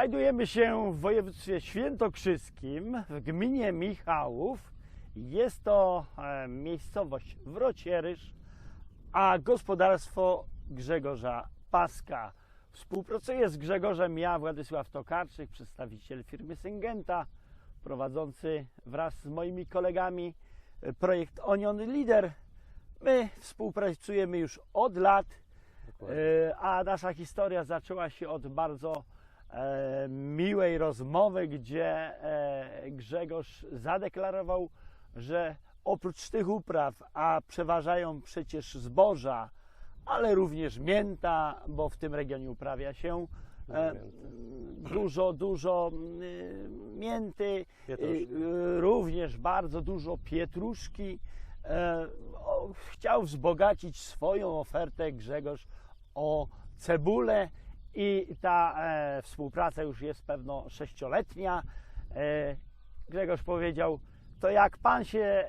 Znajdujemy się w województwie świętokrzyskim, w gminie Michałów. Jest to e, miejscowość Wrocieryż, a gospodarstwo Grzegorza Paska. Współpracuję z Grzegorzem ja, Władysław Tokarczyk, przedstawiciel firmy Syngenta, prowadzący wraz z moimi kolegami e, projekt Onion Leader. My współpracujemy już od lat, e, a nasza historia zaczęła się od bardzo miłej rozmowy, gdzie e, Grzegorz zadeklarował, że oprócz tych upraw, a przeważają przecież zboża, ale również mięta, bo w tym regionie uprawia się e, dużo, dużo y, mięty, y, również bardzo dużo pietruszki. E, o, Chciał wzbogacić swoją ofertę Grzegorz o cebulę i ta e, współpraca już jest pewno sześcioletnia. E, Grzegorz powiedział, to jak Pan się e,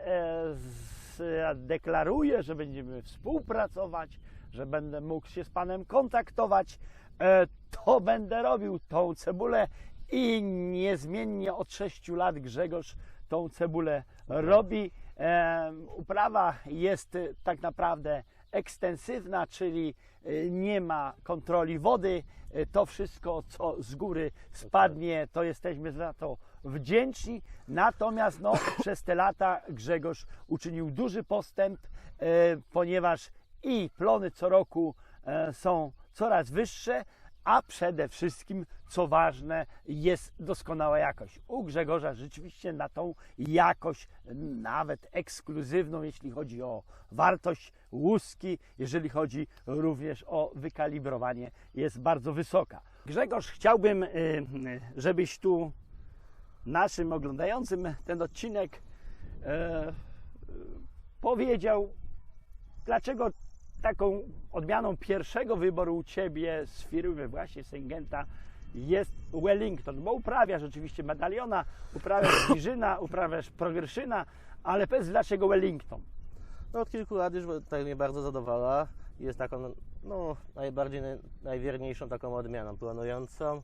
z- deklaruje, że będziemy współpracować, że będę mógł się z Panem kontaktować, e, to będę robił tą cebulę i niezmiennie od 6 lat Grzegorz tą cebulę robi. E, Uprawa jest tak naprawdę ekstensywna, czyli e, nie ma kontroli wody. E, To wszystko, co z góry spadnie, to jesteśmy za to wdzięczni. Natomiast no, przez te lata Grzegorz uczynił duży postęp, e, ponieważ i plony co roku są coraz wyższe, a przede wszystkim, co ważne, jest doskonała jakość. U Grzegorza rzeczywiście na tą jakość, nawet ekskluzywną, jeśli chodzi o wartość łuski, jeżeli chodzi również o wykalibrowanie, jest bardzo wysoka. Grzegorz, chciałbym, y, y, żebyś tu naszym oglądającym ten odcinek e, powiedział, dlaczego taką odmianą pierwszego wyboru u Ciebie z firmy właśnie Syngenta jest Wellington, bo uprawiasz oczywiście medaliona, uprawiasz Giżyna, uprawiasz Progreszyna, ale powiedz dlaczego Wellington? No od kilku lat już tutaj mnie bardzo zadowala. Jest taką, no, najbardziej, najwierniejszą taką odmianą, planującą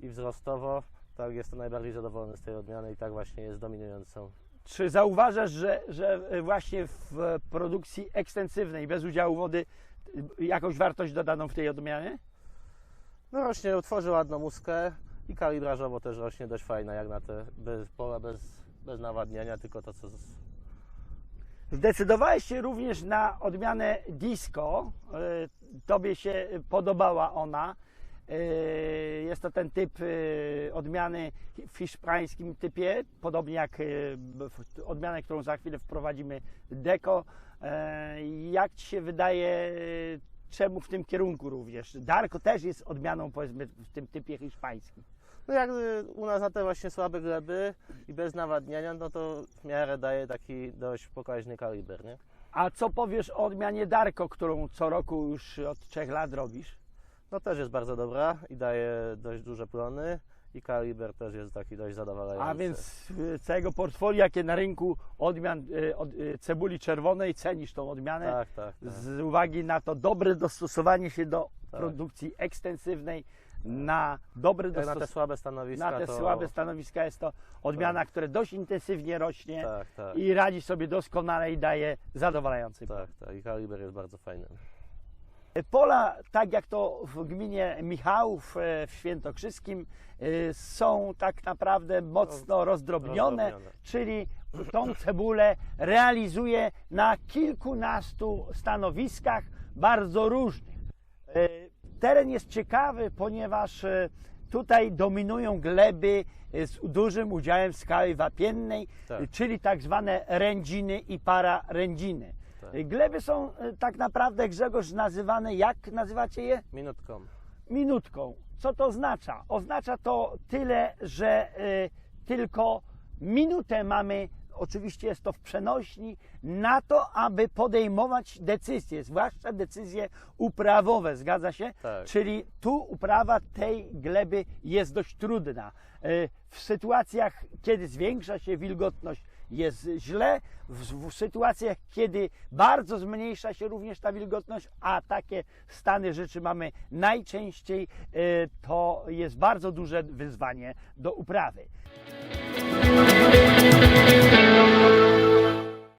i wzrostowo. Tak, jestem najbardziej zadowolony z tej odmiany i tak właśnie jest dominującą. Czy zauważasz, że, że właśnie w produkcji ekstensywnej, bez udziału wody, jakąś wartość dodaną w tej odmianie? No rośnie, utworzy ładną muskę i kalibrażowo też rośnie dość fajna, jak na te bez, pola bez, bez nawadniania, tylko to co z, Zdecydowałeś się również na odmianę disco. Y, Tobie się podobała ona. Y, Jest to ten typ y, odmiany w hiszpańskim typie, podobnie jak y, w- odmianę, którą za chwilę wprowadzimy, deco. E, Jak Ci się wydaje, czemu w tym kierunku również? Darko też jest odmianą, powiedzmy, w tym typie hiszpańskim. No jak y, u nas na te właśnie słabe gleby i bez nawadniania, no to w miarę daje taki dość pokaźny kaliber, nie? A co powiesz o odmianie Darko, którą co roku już od trzech lat robisz? No też jest bardzo dobra i daje dość duże plony i kaliber też jest taki dość zadowalający. A więc z całego portfolio, jakie na rynku odmian e, od, e, cebuli czerwonej, cenisz tą odmianę Tak, tak, tak. z uwagi na to dobre dostosowanie się do Tak. produkcji ekstensywnej, na dobre Jak na te dostosowanie. słabe stanowiska Na te to... słabe stanowiska jest to odmiana, która dość intensywnie rośnie Tak, tak, i radzi sobie doskonale i daje zadowalający tak, tak. I kaliber jest bardzo fajny. Pola, tak jak to w gminie Michałów e, w Świętokrzyskim, e, są tak naprawdę mocno rozdrobnione, rozdrobnione. czyli tą cebulę realizuje na kilkunastu stanowiskach bardzo różnych. E, Teren jest ciekawy, ponieważ e, tutaj dominują gleby e, z dużym udziałem skały wapiennej, Tak. e, czyli tak zwane rędziny i pararędziny. Tak. Gleby są e, tak naprawdę, Grzegorz, nazywane, jak nazywacie je? Minutką. Minutką. Co to oznacza? Oznacza to tyle, że e, tylko minutę mamy oczywiście jest to w przenośni, na to, aby podejmować decyzje, zwłaszcza decyzje uprawowe, zgadza się? Tak. Czyli tu uprawa tej gleby jest dość trudna. E, W sytuacjach, kiedy zwiększa się wilgotność, jest źle. W, w sytuacjach, kiedy bardzo zmniejsza się również ta wilgotność, a takie stany rzeczy mamy najczęściej, e, to jest bardzo duże wyzwanie do uprawy.